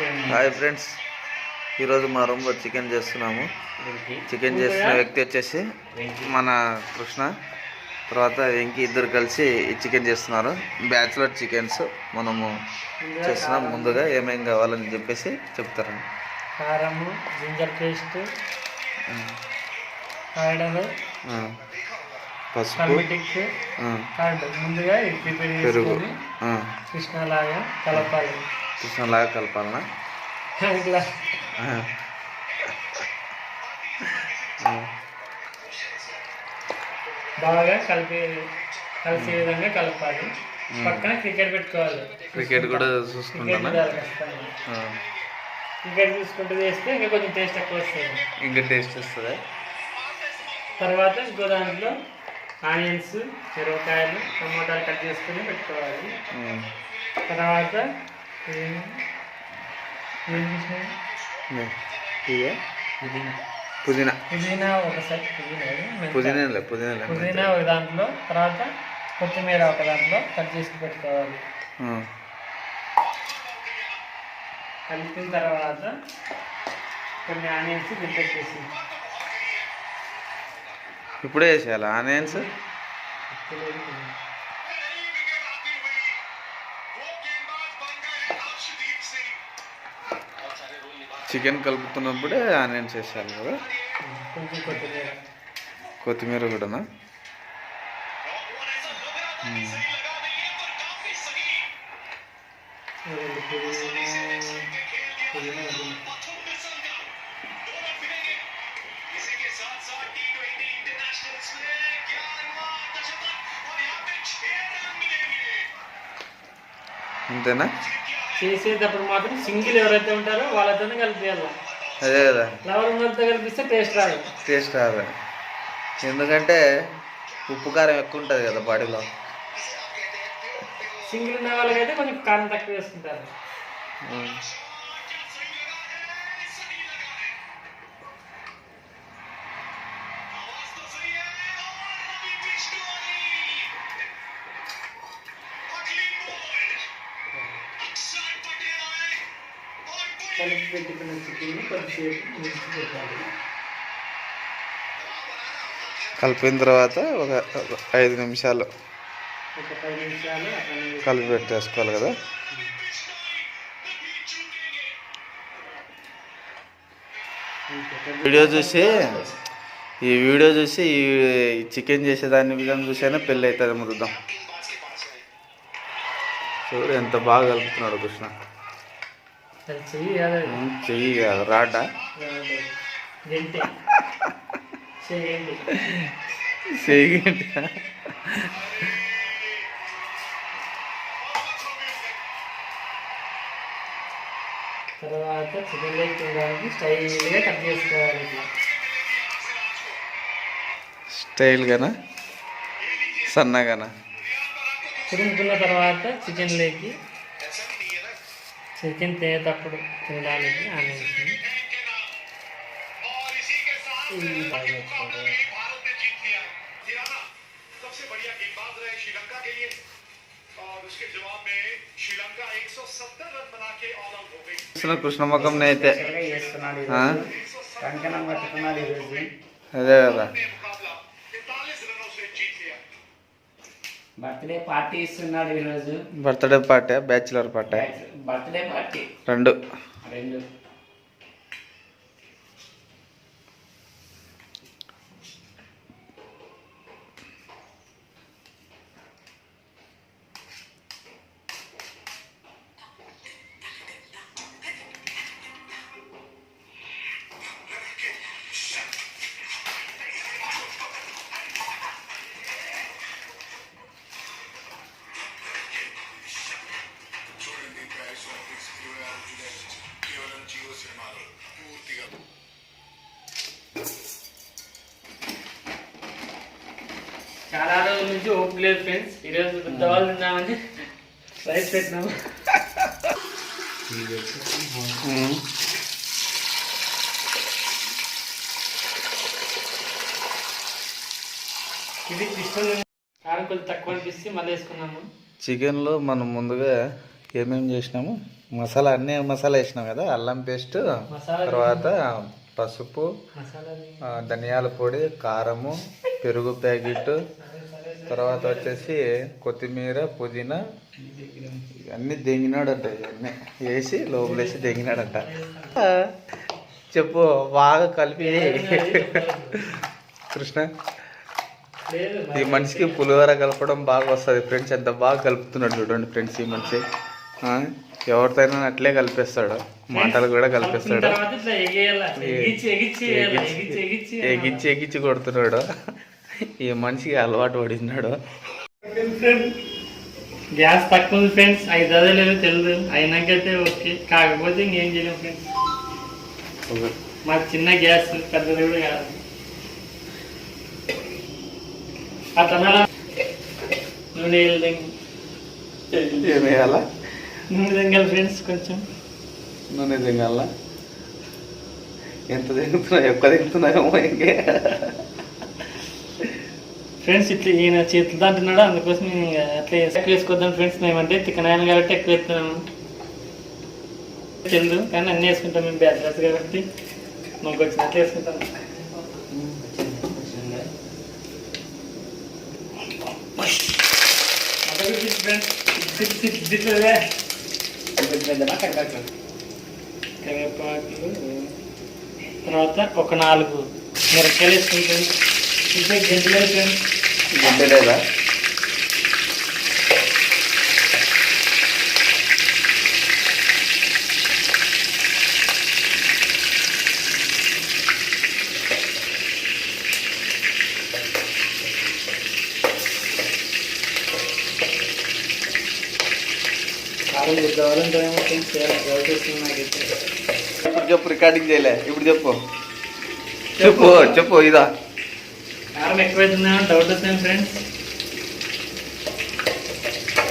Hi friends ఈరోజు మా రూమ్లో చికెన్ చేస్తున్నాము. చికెన్ చేసిన వ్యక్తి వచ్చేసి మన కృష్ణ. తర్వాత వెంకీ ఇద్దరు కలిసి ఈ చికెన్ చేస్తున్నారు. బ్యాచులర్ చికెన్స్ మనము చేస్తున్నాం. ముందుగా ఏమేం కావాలని చెప్పేసి చెప్తారండి. కారము జింజర్ పేస్ట్ పసుపు. కర్డ్ ముందుగా ప్రిపేర్ చేసుకొని కృష్ణలాగా కలపాలి. కృష్ణలాగా కలపాలనా? ఇట్లా బాగా కలిపి కలిసే విధంగా కలపాలి. పక్కన క్రికెట్ పెట్టుకోవాలి. క్రికెట్ కూడా చూసుకుంటానా? క్రికెట్ చూసుకుంటూ చేస్తే ఇంకా కొంచెం టేస్ట్ ఎక్కువ వస్తుంది. ఇంకా టేస్ట్ వస్తుందా? తర్వాత ఇంకో దాంట్లో ఆనియన్స్ మిరపకాయలు టమోటాలు కట్ చేసుకుని పెట్టుకోవాలి. తర్వాత పుదీనా. పుదీనా. ఒకసారి పుదీనా పుదీనాలే పుదీనా ఒక దాంట్లో తర్వాత కొత్తిమీర ఒక దాంట్లో కట్ చేసి పెట్టుకోవాలి. కలిపిన తర్వాత కొన్ని ఆనియన్స్ దింపేసేసి. ఇప్పుడే వేసేయాలి ఆనియన్స్ చికెన్ కలుపుతున్నప్పుడే ఆనియన్స్ వేసేయాలి కదా. కొత్తిమీర కొత్తిమీర కూడానా అంతేనా? చేసేటప్పుడు మాత్రం సింగిల్ ఎవరైతే ఉంటారో వాళ్ళతోనే కలిపేయాలి అదే కదా. ఉన్నతో కలిపిస్తే టేస్ట్ రాదు. టేస్ట్ రాదు. ఎందుకంటే ఉప్పు కారం ఎక్కువ ఉంటుంది కదా బాడీలో. సింగిల్ ఉన్న వాళ్ళకైతే కొంచెం కారం తక్కువ వేసుకుంటారు. కొద్దిసేపు కలిపిన తర్వాత ఒక ఐదు నిమిషాలు ఒక పది నిమిషాలు అట్లనే కలిపి పెట్టేసుకోవాలి కదా. వీడియో చూసి ఈ వీడియో చూసి ఈ చికెన్ చేసేదాన్ని విధానం చూసైనా పెళ్ళి అవుతుంది మృదం చూడు ఎంత బాగా కలుపుతున్నాడు కృష్ణ. చెయ్యి కాదు చెయ్యి కాదు చెయ్యండి తర్వాత చికెన్ లెగ్ తినడానికి స్టైల్గా కట్ చేసుకోవాలి ఇట్లా. స్టైల్గానా? సన్నగానా? తురుముకున్న తర్వాత చికెన్ లెగ్కి చికెన్ తినేటప్పుడు తినడానికి ఆనందించింది అసలు కృష్ణముఖం అయితే అదే కదా. బర్త్డే పార్టీ ఇస్తున్నాడు ఈరోజు. Birthday party bachelor party. Birthday party. రెండు. రెండు. చాలా రోజుల నుంచి ఓపిక లేదు ఫ్రెండ్స్ ఈరోజు పెద్దవాళ్ళు ఉన్నామని రైస్ పెట్టినాము. ఇది ఇష్టం కారం కొంచెం తక్కువ అనిపిస్తే మళ్ళీ వేసుకున్నాము చికెన్లో మనం ముందుగా ఏమేమి చేసినాము? మసాలా అన్నీ మసాలా వేసినాం కదా? అల్లం పేస్ట్ తర్వాత పసుపు ధనియాల పొడి కారము పెరుగు ప్యాకెట్ తర్వాత వచ్చేసి కొత్తిమీర పుదీనా అన్నీ దెంగినాడంట ఇవన్నీ వేసి లోపలేసి దెంగినాడంట చెప్పు బాగా కలిపి కృష్ణ ఈ మనిషికి పులిహోర కలపడం బాగా వస్తుంది. ఫ్రెండ్స్ ఎంత బాగా కలుపుతున్నాడు చూడండి ఫ్రెండ్స్ ఈ మనిషి. ఎవరితోనైనా అట్లే కలిపేస్తాడు. మాటలు కూడా కలిపేస్తాడు. ఎగిచ్చి ఎగిచ్చి కొడుతున్నాడు. ఈ మనిషికి అలవాటు పడినాడు గ్యాస్ తక్కువ ఉంది ఫ్రెండ్స్ ఐదు అదే లేదు తెలియదు అయినాకైతే ఓకే. కాకపోతే ఇంకేం చేయలేం ఫ్రెండ్స్ మాకు చిన్న గ్యాస్ పెద్దది కూడా కాదు. అతను నూనె వేయాలా? నూనె తెంగాలి ఫ్రెండ్స్ కొంచెం. నూనె తింగాల? ఎంత తింటున్నా ఎక్కువ తింటున్నాయేమో ఇంకే. ఫ్రెండ్స్ ఇట్లా ఈయన చేతులు దాంటున్నాడు అందుకోసం నేను అట్లా ఎక్కువ వేసుకోద్దాం ఫ్రెండ్స్ మేమంటే తిక్కనాయన కాబట్టి ఎక్కువ వేస్తున్నాము తెలుదు కానీ అన్నీ వేసుకుంటాం మేము బ్యాచిలర్స్ కాబట్టి. మాకు వచ్చినట్లు వేసుకుంటాం. కరివేపాకులు తర్వాత ఒక నాలుగు మిరపకాయలు వేసుకుంటాం. ఇంకా గంటలు వేసుకుంటాం గుడ్డ లేదా కారం కావాలంటారేమో ఫ్రెండ్స్ చేయాలి? డౌట్ వస్తుంది నాకైతే ఇప్పుడు చెప్పు రికార్డింగ్ చేయలే. ఇప్పుడు చెప్పు. చెప్పు చెప్పు ఇదా. కారం ఎక్కువైతుందా డౌట్ వస్తుంది ఫ్రెండ్స్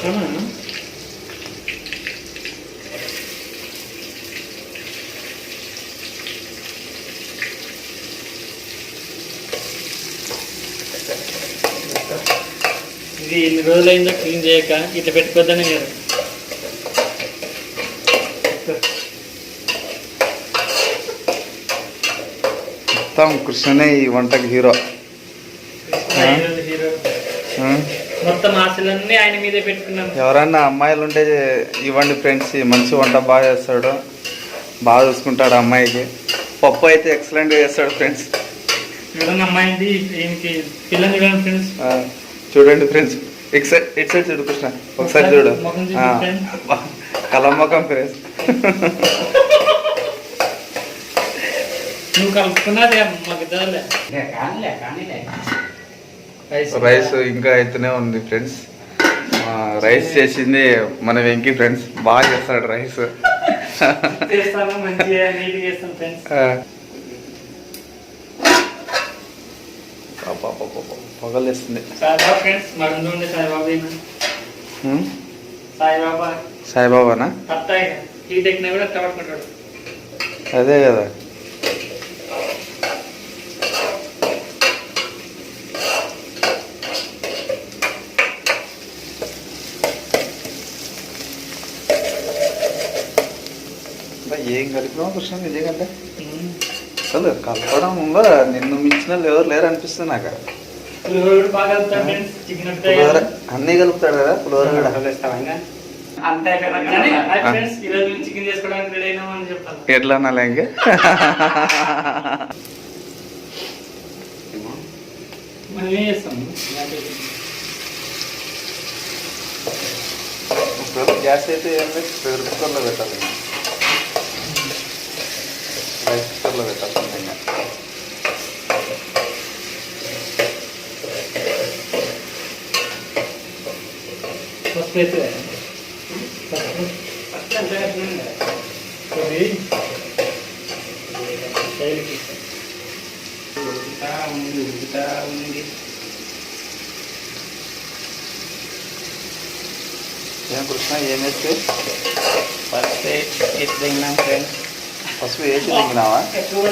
అవునా? ఇది ఎన్ని రోజులైందో క్లీన్ చేయక ఇట్లా పెట్టుకోద్దని నేను మొత్తం కృష్ణనే ఈ వంటకి హీరో ఆ? మొత్తం ఆశలన్నీ ఆయన మీదే పెట్టుకున్నాం ఎవరన్నా అమ్మాయిలు ఉంటే ఇవ్వండి ఫ్రెండ్స్ ఈ మంచి వంట బాగా చేస్తాడు. బాగా చూసుకుంటాడు అమ్మాయికి. పప్పు అయితే ఎక్సలెంట్ చేస్తాడు ఫ్రెండ్స్. ఈయనకి పిల్లని చూడండి ఫ్రెండ్స్. ఆ, చూడండి ఫ్రెండ్స్. ఎక్స్ ఎట్ సైడ్ చూడు కృష్ణ. ఒకసారి చూడు. కలమ్మకం ఫ్రెండ్స్. నువ్వు కలుపుకున్నది మాకు ఇద్దరులే. రైస్ రైస్ ఇంకా అయితేనే ఉంది ఫ్రెండ్స్. రైస్ చేసింది మన వెంకీ ఫ్రెండ్స్. బాగా చేస్తాడు రైస్. పొగలేస్తుంది సాయిబాబా ఫ్రెండ్స్ మా ముందు ఉండే సాయిబాబా ఈయన. ఉమ్, సాయిబాబా సాయిబాబానా కరెక్ట్ హీట్ ఎక్కినా కూడా పట్టుకుంటాడు అదే కదా అబ్బా, ఏం కలిపినావు కృష్ణ నిజంగా అసలు కలపడంలో నిన్ను మించిన ఎవరు లేరు అనిపిస్తుంది నాకు అన్నీ కలుపుతాడు కదా పులిహోర కూడా. ఎట్లా అనాలి ఇంకే? గ్యాస్ అయితే ఏం లేదు ప్రెషర్ కుక్కర్లో పెట్టాలి. రైస్ కుక్కర్లో పెట్టాలి ఇంకా ఫస్ట్ అయితే ఫస్ట్ అంటే కొద్ది శైలికి ఉడుకుతా ఉంది ఉడుకుతా ఉంది ఏం కృష్ణ పసుపు వేసి ఎక్కువ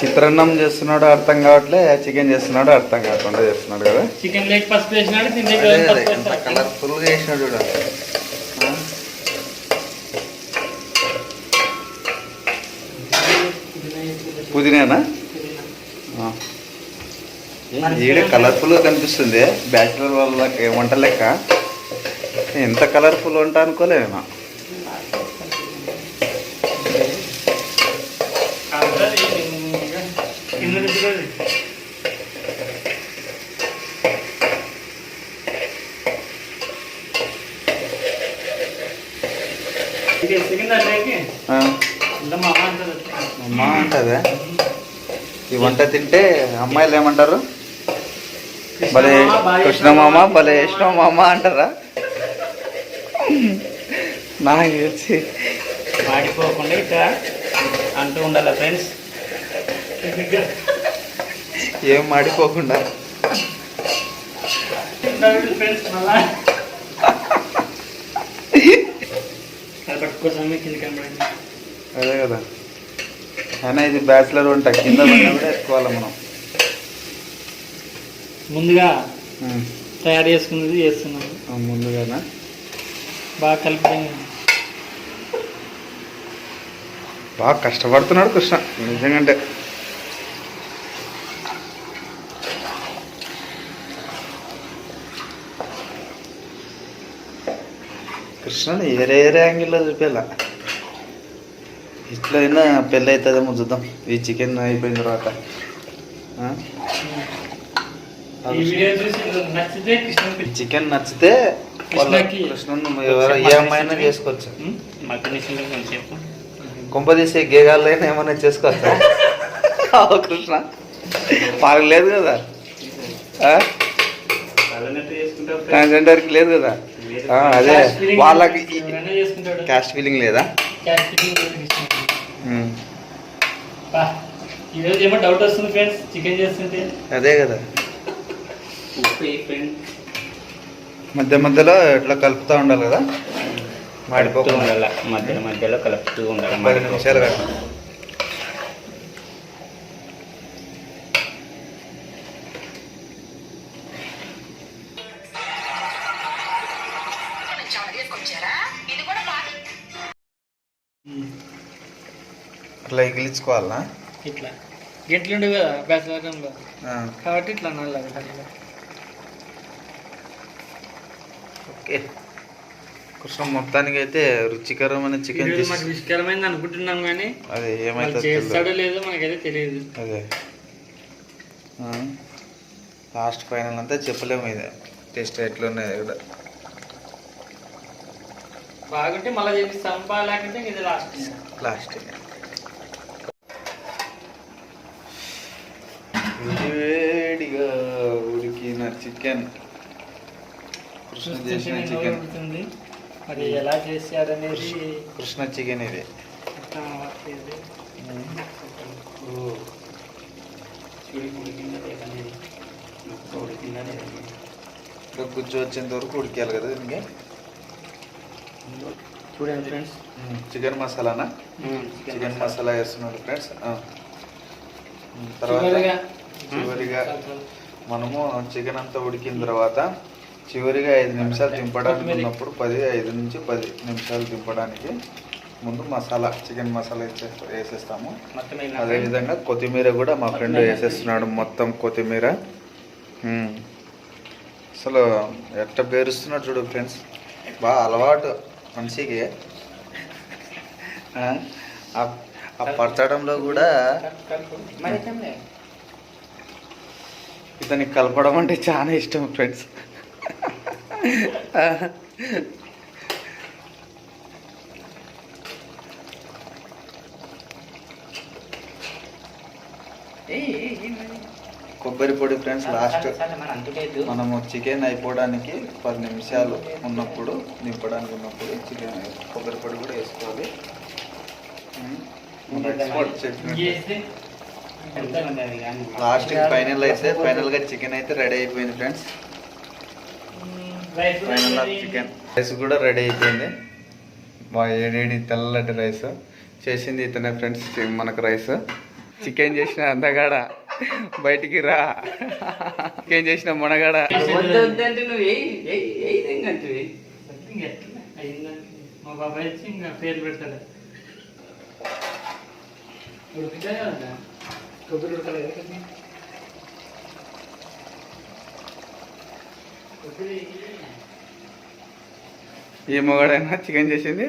చిత్రాన్నం చేస్తున్నాడు అర్థం కావట్లే చికెన్ చేస్తున్నాడు అర్థం కాకుండా చేస్తున్నాడు కదా. చికెన్ లెగ్ పసుపు వేసినాడు దీని అదే దగ్గర కదా పసుపు ఎంత వేస్తాడు. కలర్ఫుల్గా చేసినాడు చూడ పుదీనానా ఆ. ఈడ కలర్ఫుల్గా కనిపిస్తుంది బ్యాచిలర్ వాళ్ళ వంట లెక్క. ఎంత కలర్ఫుల్ వంట అనుకోలేమా అమ్మ అమ్మా అంటదే. ఈ వంట తింటే అమ్మాయిలు ఏమంటారు? భలే కృష్ణమామ భలే మామ అంటారా? నాకు తెలిసి మాడిపోకుండా ఇట్లా అంటూ ఉండాలి ఫ్రెండ్స్ ఏం మాడిపోకుండా. ఫ్రెండ్స్ మళ్ళా అది కింద. కనబడింది అదే కదా అయినా ఇది బ్యాచిలర్ వంట కింద కూడా ఎత్తుకోవాలి మనం. ముందుగా తయారు చేసుకున్నది చేస్తున్నాము ఆ, ముందుగానా? బాగా కలిపి బాగా కష్టపడుతున్నాడు కృష్ణ. నిజంగా కృష్ణని ఏరే ఏరే యాంగిల్లో చూపేలా ఇట్లా అయినా పెళ్ళి అవుతుందేమో చూద్దాం. ఈ చికెన్ అయిపోయిన తర్వాత. కృష్ణ చికెన్ నచ్చితే వాళ్ళ కృష్ణకి కృష్ణను ఎవరు ఏ అమ్మాయినా చేసుకోవచ్చు. మటన్ ఇచ్చింది కొంచెంసేపు కొంప తీసే గేగాళ్ళైనా ఏమైనా చేసుకోవచ్చా? కావు కృష్ణ. మాకు లేదు కదా. ట్రాన్స్జెండర్కి లేదు కదా. ఆ, అదే. వాళ్ళకి క్యాస్ట్ ఫీలింగ్ లేదా? ఈరోజు ఏమో డౌట్ వస్తుంది ఫ్రెండ్స్ చికెన్ చేస్తుంటే. అదే కదా. ఉప్పు ఫ్రెండ్ మధ్య మధ్యలో ఇట్లా కలుపుతూ ఉండాలి కదా? మాడిపోకుండా. ఉండాలి మధ్యలో మధ్యలో కలుపుతూ ఉండాలి పది నిమిషాలు కదా అట్లా ఎగిలించుకోవాలా ఇట్లా. గెట్లుండు కదా బెసరంలో ఆ, కాబట్టి ఇట్లా నల్ల ఓకే. కృష్ణ మొత్తానికి అయితే రుచికరమైన చికెన్ రుచికరమైంది అనుకుంటున్నాం కానీ అదే ఏమైతే చేస్తాడో లేదో మనకైతే తెలియదు. అదే. లాస్ట్ ఫైనల్ అంతా చెప్పలేము ఇది. టేస్ట్ ఎట్లున్నది కూడా. బాగుంటే మళ్ళీ చేపిస్తాం. బాగా లేకుంటే ఇది లాస్ట్ లాస్ట్ వేడిగా ఉడికిన చికెన్. కృష్ణ చేసిన చికెన్ మరి ఎలా చేశారనేది కృష్ణ చికెన్ ఇది. ఇంకా గుజ్జు వచ్చేంత వరకు ఉడికేయాలి కదా దీనికి? చూడండి ఫ్రెండ్స్. చికెన్ మసాలానా? చికెన్ మసాలా. వేస్తున్నాడు ఫ్రెండ్స్. తర్వాత చివరిగా. మనము చికెన్ అంతా ఉడికిన తర్వాత చివరిగా ఐదు నిమిషాలు దింపడానికి. ఉన్నప్పుడు పది ఐదు నుంచి పది నిమిషాలు దింపడానికి ముందు మసాలా చికెన్ మసాలా వేసే వేసేస్తాము. అదేవిధంగా కొత్తిమీర కూడా మా ఫ్రెండ్ వేసేస్తున్నాడు మొత్తం కొత్తిమీర. అసలు ఎట్ట పేరుస్తున్నాడు చూడు ఫ్రెండ్స్. బాగా అలవాటు మనిషికి. ఆ? పరచడంలో కూడా ఇతనికి కలపడం అంటే చాలా ఇష్టం ఫ్రెండ్స్. కొబ్బరి పొడి ఫ్రెండ్స్ లాస్ట్ మనము చికెన్ అయిపోవడానికి పది నిమిషాలు ఉన్నప్పుడు దింపడానికి ఉన్నప్పుడు చికెన్ కొబ్బరి పొడి కూడా వేసుకోవాలి. లాస్ట్ ఫైనల్ అయితే ఫైనల్గా చికెన్ అయితే రెడీ అయిపోయింది ఫ్రెండ్స్. ఫైనల్ చికెన్ రైస్ కూడా రెడీ అయిపోయింది. మా ఏడేడి తెల్లటి రైస్ చేసింది ఇతనే ఫ్రెండ్స్ మనకు రైస్ చికెన్ చేసిన అందగాడ బయటికి రా. చికెన్ చేసిన మునగాడ. కొబ్బరి ఈ మొగడైనా చికెన్ చేసింది.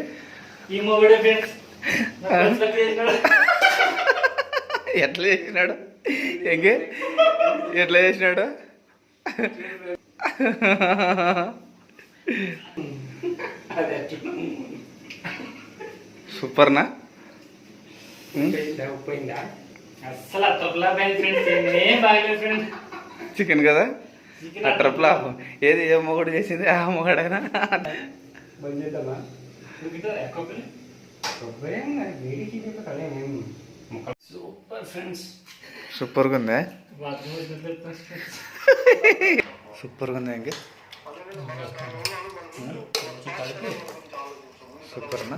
ఈ మొగుడే ఫ్రెండ్స్. ఎట్లా చేసినాడు? ఎంగే? ఎట్లా చేసినాడు? సూపర్నా? చికెన్ కదా? ట్రప్లా ఏది ఏ మొగడు చేసింది? ఆ మొగడైనా? బంద్ చేద్దామా సూపర్ ఫ్రెండ్స్. సూపర్గా ఉందా సూపర్గా ఉంది ఇంకే? సూపర్నా?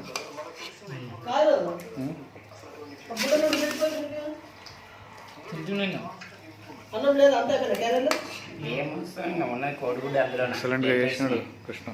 ఎక్సలెంట్గా చేసినాడు కృష్ణ.